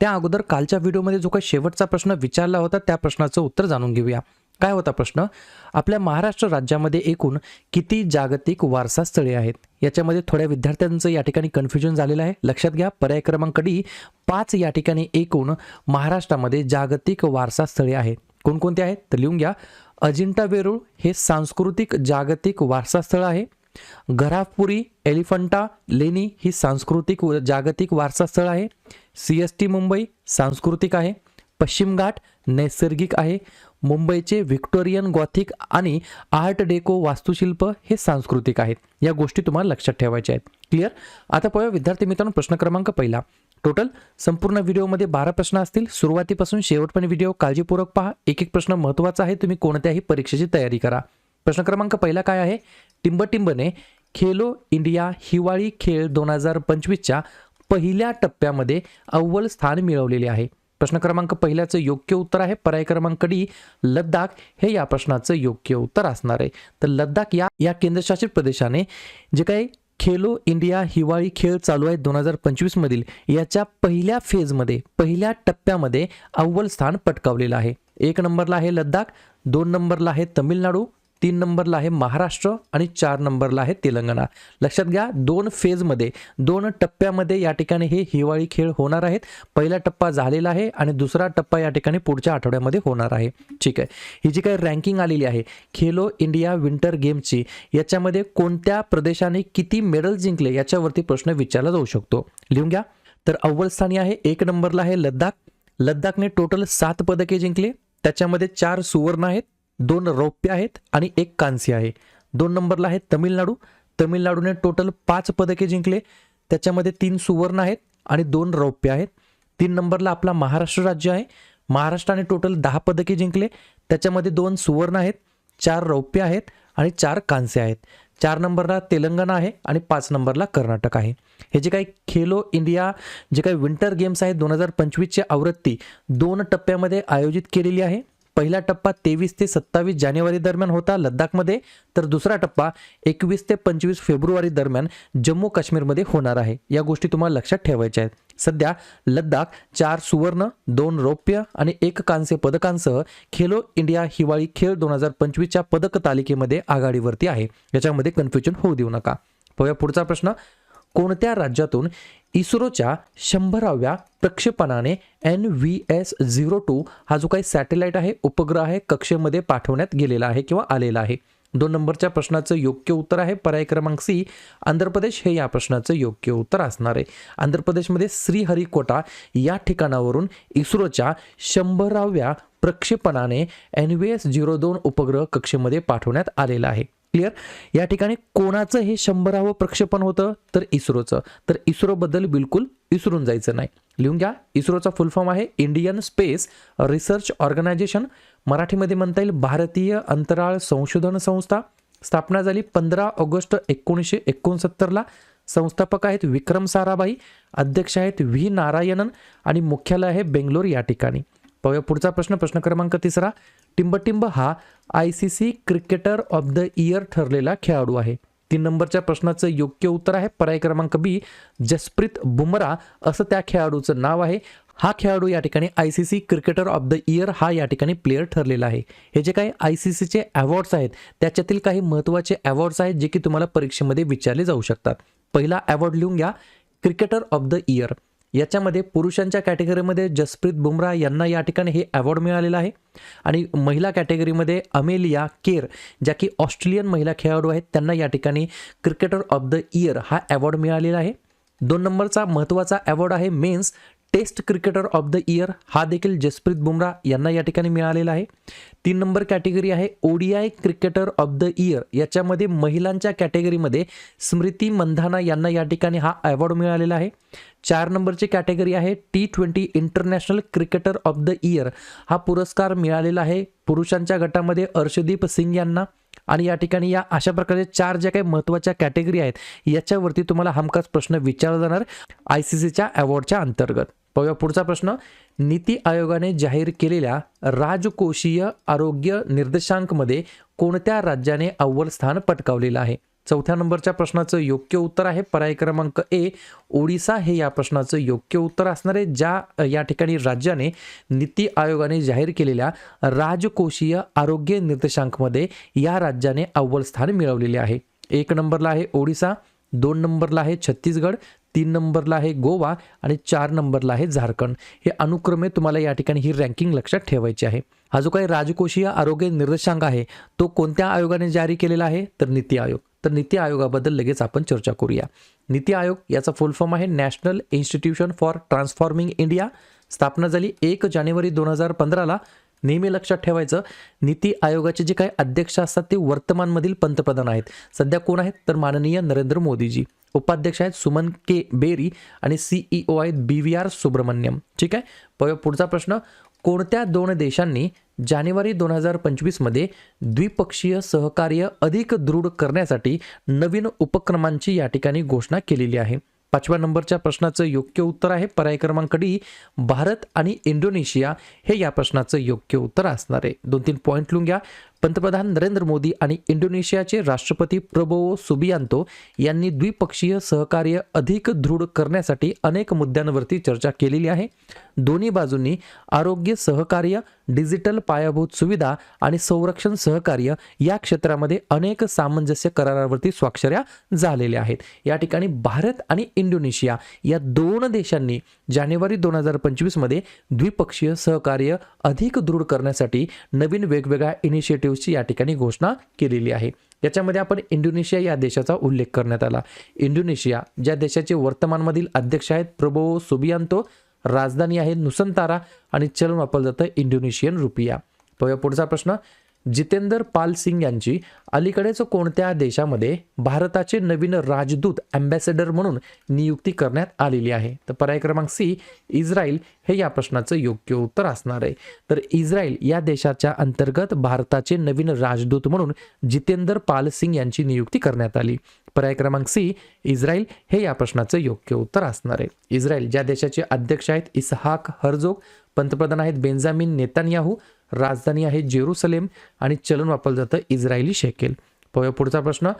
त्या अगोदर कालच्या व्हिडिओमध्ये जो काही शेवटचा प्रश्न विचारला होता त्या प्रश्नाचं उत्तर जाणून घेऊया. काय होता प्रश्न? आपल्या महाराष्ट्र राज्यामध्ये एकूण किती जागतिक वारसा स्थळे आहेत? याच्यामध्ये थोड्या विद्यार्थ्यांचं या ठिकाणी कन्फ्युजन झालेलं आहे. लक्षात घ्या पर्याय क्रमांक डी पाच या ठिकाणी एकूण महाराष्ट्रामध्ये जागतिक वारसा स्थळे आहेत. कोणकोणते आहेत? तर लिहून घ्या अजिंठा वेरूळ हे सांस्कृतिक जागतिक वारसा स्थळ आहे. घरापुरी एलिफंटा लेणी ही सांस्कृतिक व जागतिक वारसा स्थळ आहे. सी एस टी मुंबई सांस्कृतिक आहे. पश्चिम घाट नैसर्गिक आहे. मुंबईचे व्हिक्टोरियन गॉथिक आणि आर्ट डेको वास्तुशिल्प हे सांस्कृतिक आहेत. या गोष्टी तुम्हाला लक्षात ठेवायच्या आहेत. क्लिअर? आता पाहूया विद्यार्थी मित्रांनो प्रश्न क्रमांक पहिला. टोटल संपूर्ण व्हिडिओमध्ये बारा प्रश्न असतील. सुरुवातीपासून शेवटपर्यंत व्हिडिओ काळजीपूर्वक पहा. एक एक प्रश्न महत्त्वाचा आहे. तुम्ही कोणत्याही परीक्षेची तयारी करा. प्रश्न क्रमांक पहिला काय आहे? टिंबटिंबने खेलो इंडिया हिवाळी खेळ दोन हजार पंचवीसच्या पहिल्या टप्प्यामध्ये अव्वल स्थान मिळवलेले आहे. प्रश्न क्रमांक पहिल्याचं योग्य उत्तर आहे. पर्याय क्रमांक डी लद्दाख. हे या प्रश्नाचं योग्य उत्तर असणार आहे. तर लद्दाख या या केंद्रशासित प्रदेशाने जे काही खेलो इंडिया हिवाळी खेळ चालू आहे दोन हजार पंचवीसमधील याच्या पहिल्या फेजमध्ये पहिल्या टप्प्यामध्ये अव्वल स्थान पटकावलेलं आहे. एक नंबरला आहे लद्दाख दोन नंबरला आहे तमिळनाडू तीन नंबरला आहे महाराष्ट्र आणि चार नंबरला आहे तेलंगणा. लक्षात घ्या दोन फेजमध्ये दोन टप्प्यामध्ये या ठिकाणी हे हिवाळी खेळ होणार आहेत. पहिला टप्पा झालेला आहे आणि दुसरा टप्पा या ठिकाणी पुढच्या आठवड्यामध्ये होणार आहे. ठीक आहे. ही जी काही रँकिंग आलेली आहे खेलो इंडिया विंटर गेमची याच्यामध्ये कोणत्या प्रदेशाने किती मेडल जिंकले याच्यावरती प्रश्न विचारला जाऊ शकतो. लिहून घ्या. तर अव्वल स्थानी आहे एक नंबरला आहे लद्दाख. लद्दाखने टोटल सात पदके जिंकले. त्याच्यामध्ये चार सुवर्ण आहेत. दोन रौप्य आहेत आणि एक कांस्य आहे. दोन नंबरला आहे तमिळनाडू तमिळनाडूने टोटल पाच पदके जिंकले. त्याच्यामध्ये तीन सुवर्ण आहेत आणि दोन रौप्य आहेत. तीन नंबरला आपला महाराष्ट्र राज्य आहे. महाराष्ट्राने टोटल दहा पदके जिंकले. त्याच्यामध्ये दोन सुवर्ण आहेत चार रौप्य आहेत आणि चार कांस्य आहेत. चार नंबरला तेलंगणा आहे आणि पाच नंबरला कर्नाटक आहे. हे जे काही खेलो इंडिया जे काही विंटर गेम्स आहेत दोन हजार पंचवीसची आवृत्ती दोन टप्प्यामध्ये आयोजित केलेली आहे. पहिला टप्पा तेवीस ते सत्तावीस जानेवारी दरम्यान होता लद्दाखमध्ये तर दुसरा टप्पा एकवीस ते पंचवीस फेब्रुवारी दरम्यान जम्मू काश्मीरमध्ये होणार आहे. या गोष्टी तुम्हाला लक्षात ठेवायच्या आहेत. सध्या लद्दाख चार सुवर्ण दोन रौप्य आणि एक कांस्य पदकांसह खेलो इंडिया हिवाळी खेळ दोन हजार पंचवीसच्या पदक तालिकेमध्ये आघाडीवरती आहे. याच्यामध्ये कन्फ्युजन होऊ देऊ नका. पाहूया पुढचा प्रश्न. कोणत्या राज्यातून इस्रोच्या शंभराव्या प्रक्षेपणाने N V S zero two हा जो काही सॅटेलाईट आहे उपग्रह आहे कक्षेमध्ये पाठवण्यात गेलेला आहे किंवा आलेला आहे? दोन नंबरच्या प्रश्नाचं योग्य उत्तर आहे. पर्याय क्रमांक सी आंध्र प्रदेश हे या प्रश्नाचं योग्य उत्तर असणार आहे. आंध्र प्रदेशमध्ये श्रीहरिकोटा या ठिकाणावरून इस्रोच्या शंभराव्या प्रक्षेपणाने एन व्ही एस झिरो दोन उपग्रह कक्षेमध्ये पाठवण्यात आलेला आहे. क्लिअर या ठिकाणी कोणाचं हे शंभरावं प्रक्षेपण होतं? तर इस्रोचं. तर इस्रोबद्दल बिलकुल विसरून जायचं नाही. लिहून घ्या. इस्रोचा फुल फॉर्म आहे इंडियन स्पेस रिसर्च ऑर्गनायझेशन मराठीमध्ये म्हणता येईल भारतीय अंतराळ संशोधन संस्था. स्थापना झाली पंधरा ऑगस्ट एकोणीसशे एकोणसत्तरला. संस्थापक आहेत विक्रम साराभाई. अध्यक्ष आहेत व्ही नारायणन. आणि मुख्यालय आहे बेंगलोर या ठिकाणी. पाहूया पुढचा प्रश्न. प्रश्न क्रमांक तिसरा. टिंबटिंब हा I C C cricketer of the year ठरलेला खेळाडू आहे. तीन नंबरच्या प्रश्नाचं योग्य उत्तर आहे. पर्याय क्रमांक बी जसप्रीत बुमरा असं त्या खेळाडूचं नाव आहे. हा खेळाडू या ठिकाणी I C C cricketer of the year हा या ठिकाणी प्लेअर ठरलेला आहे. हे जे काही आय सी सीचे अवॉर्ड्स आहेत त्याच्यातील काही महत्त्वाचे अवॉर्ड्स आहेत जे की तुम्हाला परीक्षेमध्ये विचारले जाऊ शकतात. पहिला अवॉर्ड लिहून घ्या. क्रिकेटर ऑफ द इयर याच्यामध्ये पुरुषांच्या कॅटेगरीमध्ये जसप्रीत बुमराह यांना या ठिकाणी हे अवॉर्ड मिळालेलं आहे. आणि महिला कॅटेगरीमध्ये अमेलिया केर ज्या की ऑस्ट्रेलियन महिला खेळाडू आहेत त्यांना या ठिकाणी क्रिकेटर ऑफ द इयर हा अवॉर्ड मिळालेला आहे. दोन नंबरचा महत्त्वाचा अवॉर्ड आहे men's test cricketer of the year हा देखील जसप्रीत बुमराह यांना या ठिकाणी मिळालेला आहे. तीन नंबर कॅटेगरी आहे ODI cricketer of the year. याच्यामध्ये महिलांच्या कॅटेगरीमध्ये स्मृती मंधाना यांना या ठिकाणी हा अवॉर्ड मिळालेला आहे. चार नंबरची कॅटेगरी आहे T twenty international cricketer of the year. हा पुरस्कार मिळालेला आहे पुरुषांच्या गटामध्ये अर्षदीप सिंग यांना. आणि या ठिकाणी या अशा प्रकारचे चार ज्या काही महत्त्वाच्या कॅटेगरी आहेत याच्यावरती तुम्हाला हमखास प्रश्न विचारला जाणार आय सी सीच्या अवॉर्डच्या अंतर्गत. पाहूया पुढचा प्रश्न. नीती आयोगाने जाहीर केलेल्या राजकोषीय आरोग्य निर्देशांकमध्ये कोणत्या राज्याने अव्वल स्थान पटकावलेलं आहे? चौथ्या नंबरच्या प्रश्नाचं योग्य उत्तर आहे पर्याय क्रमांक ए. ओडिसा हे या प्रश्नाचं योग्य उत्तर असणार आहे ज्या या ठिकाणी राज्याने नीती आयोगाने जाहीर केलेल्या राजकोषीय आरोग्य निर्देशांकमध्ये या राज्याने अव्वल स्थान मिळवलेले आहे. एक नंबरला आहे ओडिसा दोन नंबरला आहे छत्तीसगड तीन नंबरला आहे गोवा आणि चार नंबरला आहे झारखंड. हे अनुक्रमे तुम्हाला या ठिकाणी ही रँकिंग लक्षात ठेवायची आहे. हा जो काही राजकोषीय आरोग्य निर्देशांक आहे तो कोणत्या आयोगाने जारी केलेला आहे? तर नीती आयोग. तर नीती आयोगाबद्दल लगेच आपण चर्चा करूया. नीती आयोग याचा फुल फॉर्म आहे National Institution for Transforming India स्थापना झाली एक जानेवारी दोन हजार पंधराला. नेहमी लक्षात ठेवायचं नीती आयोगाचे जे काही अध्यक्ष असतात ते वर्तमानमधील पंतप्रधान आहेत. सध्या कोण आहेत? तर माननीय नरेंद्र मोदीजी. उपाध्यक्ष आहेत सुमन के बेरी आणि सीईओ आहेत बी व्ही आर सुब्रमण्यम. ठीक आहे? प- पुढचा प्रश्न. कोणत्या दोन देशांनी जानेवारी दोन हजार पंचवीसमध्ये द्विपक्षीय सहकार्य अधिक दृढ करण्यासाठी नवीन उपक्रमांची या ठिकाणी घोषणा केलेली आहे? पाचव्या नंबरच्या प्रश्नाचं योग्य उत्तर आहे. पर्याय क्रमांक डी भारत आणि इंडोनेशिया हे या प्रश्नाचं योग्य उत्तर असणार आहे. दोन तीन पॉईंट लिहून घ्या. पंतप्रधान नरेंद्र मोदी आणि इंडोनेशियाचे राष्ट्रपती प्रबोवो सुबियांतो यांनी द्विपक्षीय सहकार्य अधिक दृढ करण्यासाठी अनेक मुद्द्यांवरती चर्चा केलेली आहे. दोन्ही बाजूंनी आरोग्य सहकार्य डिजिटल पायाभूत सुविधा आणि संरक्षण सहकार्य या क्षेत्रामध्ये अनेक सामंजस्य करारावरती स्वाक्षऱ्या झालेल्या आहेत. या ठिकाणी भारत आणि इंडोनेशिया या दोन देशांनी जानेवारी दोन हजार पंचवीसमध्ये द्विपक्षीय सहकार्य अधिक दृढ करण्यासाठी नवीन वेगवेगळ्या इनिशिएटिव्ह दिवशी या ठिकाणी घोषणा केलेली आहे. याच्यामध्ये आपण इंडोनेशिया या देशाचा उल्लेख करण्यात आला. इंडोनेशिया ज्या देशाचे वर्तमानमधील अध्यक्ष आहेत प्रबोवो सुबियांतो राजधानी आहे नुसंतारा आणि चलन वापरलं जातं इंडोनेशियन रुपिया. पाहूया पुढचा प्रश्न. जितेंदर पाल सिंग यांची अलीकडेच कोणत्या देशामध्ये भारताचे नवीन राजदूत अँबॅसेडर म्हणून नियुक्ती करण्यात आलेली आहे? तर पर्याय क्रमांक सी इस्रायल हे या प्रश्नाचं योग्य उत्तर असणार आहे. तर इस्रायल या देशाच्या अंतर्गत भारताचे नवीन राजदूत म्हणून जितेंदर पाल सिंग यांची नियुक्ती करण्यात आली. पर्याय क्रमांक सी इस्रायल हे या प्रश्नाचं योग्य उत्तर असणार आहे. इस्रायल ज्या देशाचे अध्यक्ष आहेत इसहाक हरजोग पंतप्रधान आहेत बेंजामिन नेतान्याहू राजधानी आहे जेरुसलेम आणि चलन वापरलं जातं इस्रायली शेकेल. पाहूया पुढचा प्रश्न.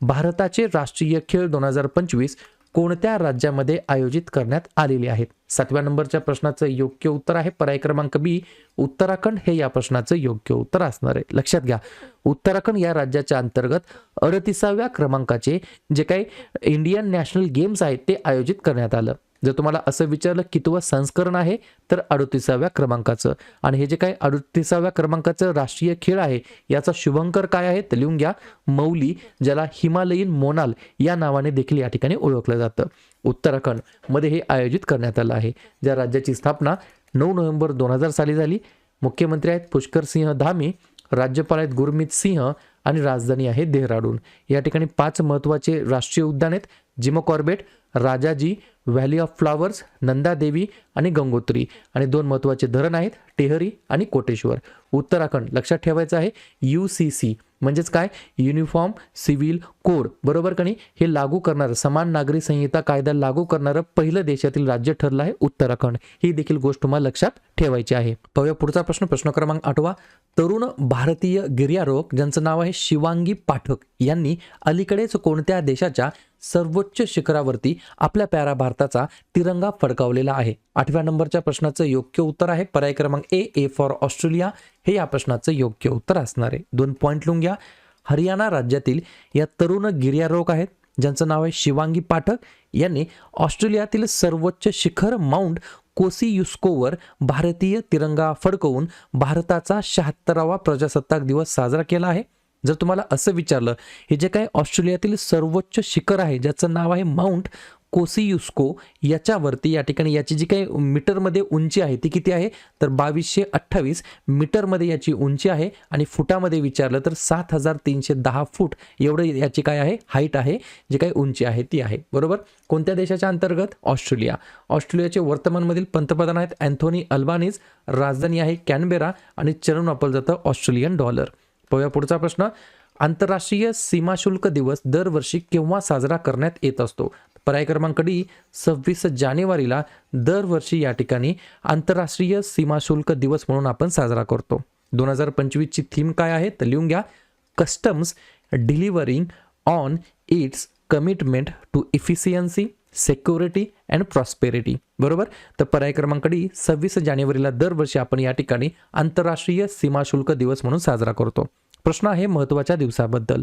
भारताचे राष्ट्रीय खेळ दोन हजार पंचवीस कोणत्या राज्यामध्ये आयोजित करण्यात आलेले आहेत? सातव्या नंबरच्या प्रश्नाचं योग्य उत्तर आहे पर्याय क्रमांक बी. उत्तराखंड. हे या प्रश्नाचं योग्य उत्तर असणार आहे. लक्षात घ्या. उत्तराखंड या राज्याच्या अंतर्गत अडतीसाव्या क्रमांकाचे जे काही इंडियन नॅशनल गेम्स आहेत ते आयोजित करण्यात आलं. जर तुम्हाला असं विचारलं कितवं संस्करण आहे तर अडतीसाव्या क्रमांकाचं. आणि हे जे काय अडतीसाव्या क्रमांकाचं राष्ट्रीय खेळ आहे याचा शुभंकर काय आहे तर लिहून घ्या. मौली ज्याला हिमालयीन मोनाल या नावाने देखील या ठिकाणी ओळखलं जातं. उत्तराखंडमध्ये हे आयोजित करण्यात आलं आहे. ज्या राज्याची स्थापना नऊ नोव्हेंबर दोन हजार साली झाली. मुख्यमंत्री आहेत पुष्कर सिंह धामी राज्यपाल आहेत गुरमीत सिंह आणि राजधानी आहे देहराडून. या ठिकाणी पाच महत्त्वाचे राष्ट्रीय उद्यान आहेत. Jim Corbett Rajaji Valley of Flowers Nandadevi आणि गंगोत्री. आणि दोन महत्त्वाचे धरण आहेत टेहरी आणि कोटेश्वर. उत्तराखंड लक्षात ठेवायचं आहे यू सी सी. म्हणजेच काय? Uniform civil code. बरोबर का नाही? हे लागू करणारं समान नागरी संहिता कायदा लागू करणारं पहिलं देशातील राज्य ठरलं आहे उत्तराखंड. ही देखील गोष्ट तुम्हाला लक्षात ठेवायची आहे. पाहूया पुढचा प्रश्न प्रश्न क्रमांक आठवा. तरुण भारतीय गिर्यारोहक ज्यांचं नाव आहे शिवांगी पाठक यांनी अलीकडेच कोणत्या देशाच्या सर्वोच्च शिखरावरती आपल्या प्यारा भारताचा तिरंगा फडकावलेला आहे? आठव्या नंबरच्या प्रश्नाचं योग्य उत्तर आहे पर्याय क्रमांक ए ए फॉर ऑस्ट्रेलिया. हे या प्रश्नाचं योग्य उत्तर असणार आहे. दोन पॉईंट लिहून घ्या. हरियाणा राज्यातील या तरुण गिर्यारोहक आहेत ज्यांचं नाव आहे शिवांगी पाठक यांनी ऑस्ट्रेलियातील सर्वोच्च शिखर माउंट कोसियुस्कोवर भारतीय तिरंगा फडकवून भारताचा शहात्तरावा प्रजासत्ताक दिवस साजरा केला आहे. जर तुम्हाला असं विचारलं हे जे काही ऑस्ट्रेलियातील सर्वोच्च शिखर आहे ज्याचं नाव आहे माउंट कोसियुस्को याच्यावरती या ठिकाणी याची जी काही मीटरमध्ये उंची आहे ती किती आहे? तर बावीसशे अठ्ठावीस मीटरमध्ये याची उंची आहे आणि फुटामध्ये विचारलं तर सात हजार तीनशे दहा फूट एवढं याची काय आहे? हाईट आहे. जी काही उंची आहे ती आहे. बरोबर? कोणत्या देशाच्या अंतर्गत? ऑस्ट्रेलिया. ऑस्ट्रेलियाचे वर्तमानमधील पंतप्रधान आहेत अँथोनी अल्बानीज राजधानी आहे कॅनबेरा आणि चलन वापरलं जातं ऑस्ट्रेलियन डॉलर. पाहूया पुढचा प्रश्न. आंतरराष्ट्रीय सीमाशुल्क दिवस दरवर्षी केव्हा साजरा करण्यात येत असतो? पर्याय क्रमांक डी सव्वीस जानेवारीला दरवर्षी या ठिकाणी आंतरराष्ट्रीय सीमाशुल्क दिवस म्हणून आपण साजरा करतो. दोन हजार पंचवीसची थीम काय आहे? तर लिहून घ्या. Customs delivering on its commitment to efficiency security and prosperity. बरोबर? तर पर्याय क्रमांक डी सव्वीस जानेवारीला दरवर्षी आपण या ठिकाणी आंतरराष्ट्रीय सीमाशुल्क दिवस म्हणून साजरा करतो. प्रश्न आहे महत्त्वाच्या दिवसाबद्दल.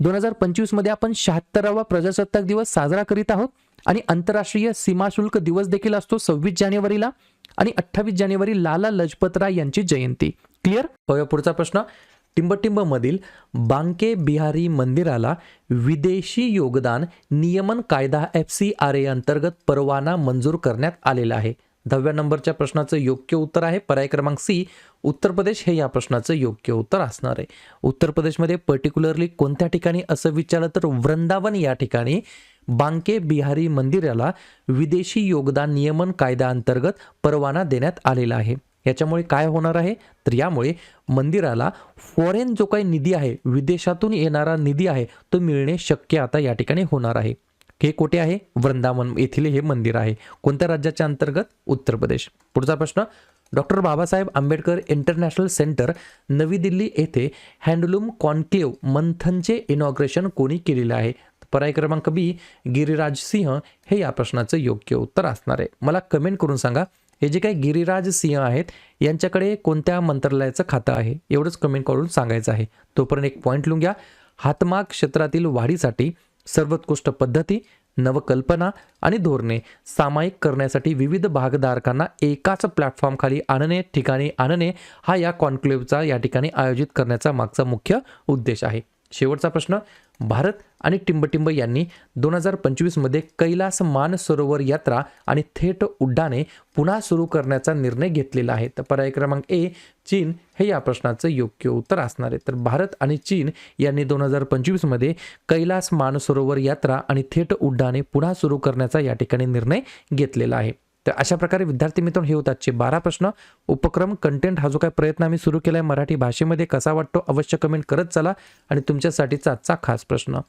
दोन हजार पंचवीसमध्ये आपण शहात्तरावा प्रजासत्ताक दिवस साजरा करीत आहोत आणि आंतरराष्ट्रीय सीमाशुल्क दिवस देखील असतो सव्वीस जानेवारीला आणि अठ्ठावीस जानेवारी लाला लजपतराय यांची जयंती. क्लिअर पाहूया पुढचा प्रश्न. टिंबटिंबमधील बांके बिहारी मंदिराला विदेशी योगदान नियमन कायदा एफ सी आर ए अंतर्गत परवाना मंजूर करण्यात आलेला आहे. दहाव्या नंबरच्या प्रश्नाचं योग्य उत्तर आहे. पर्याय क्रमांक सी उत्तर प्रदेश हे या प्रश्नाचं योग्य उत्तर असणार आहे. उत्तर प्रदेशमध्ये पर्टिक्युलरली कोणत्या ठिकाणी असं विचारलं तर वृंदावन या ठिकाणी बांके बिहारी मंदिराला विदेशी योगदान नियमन कायद्याअंतर्गत परवाना देण्यात आलेला आहे. याच्यामुळे काय होणार आहे? तर यामुळे मंदिराला फॉरेन जो काही निधी आहे विदेशातून येणारा निधी आहे तो मिळणे शक्य आता या ठिकाणी होणार आहे. हे कोठे आहे? वृंदावन येथील हे मंदिर आहे. कोणत्या राज्याच्या अंतर्गत? उत्तर प्रदेश. पुढचा प्रश्न doctor Babasaheb Ambedkar International Centre Navi Delhi येथे हँडलूम कॉन्क्लेव्ह मंथनचे इनॉग्रेशन कोणी केलेले आहे? पर्याय क्रमांक बी गिरिराज सिंह हे या प्रश्नाचं योग्य उत्तर असणार आहे. मला कमेंट करून सांगा हे जे काही गिरिराज सिंह आहेत यांच्याकडे कोणत्या मंत्रालयाचं खातं आहे? एवढंच कमेंट करून सांगायचं आहे. तोपर्यंत एक पॉईंट लिहून घ्या. हातमाग क्षेत्रातील वाढीसाठी सर्वोत्कृष्ट पद्धती नवकल्पना आणि धोरणे सामायिक करण्यासाठी विविध भागधारकांना एकाच प्लॅटफॉर्मखाली आणणे ठिकाणी आणणे हा या कॉन्क्लेव्हचा या ठिकाणी आयोजित करण्याचा मागचा मुख्य उद्देश आहे. शेवटचा प्रश्न भारत आणि टिंबटिंब यांनी दोन हजार पंचवीसमध्ये कैलास मान सरोवर यात्रा आणि थेट उड्डाणे पुन्हा सुरू करण्याचा निर्णय घेतलेला आहे. तर पर्याय क्रमांक ए चीन. हे या प्रश्नाचं योग्य उत्तर असणार आहे. तर भारत आणि चीन यांनी दोन हजार पंचवीसमध्ये कैलास मानसरोवर यात्रा आणि थेट उड्डाणे पुन्हा सुरू करण्याचा या ठिकाणी निर्णय घेतलेला आहे. तर अशा प्रकारे विद्यार्थी मित्रांनो हे होतात आजचे बारा प्रश्न. उपक्रम कंटेंट हा जो काही प्रयत्न आम्ही सुरू केला आहे मराठी भाषेमध्ये कसा वाटतो अवश्य कमेंट करत चला. आणि तुमच्यासाठीचा आजचा खास प्रश्न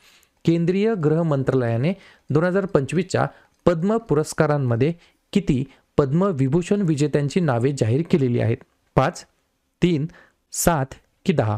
केंद्रीय गृह मंत्रालयाने दोन हजार पंचवीसच्या पद्म पुरस्कारांमध्ये किती पद्मविभूषण विजेत्यांची नावे जाहीर केलेली आहेत? पाच तीन सात की दहा.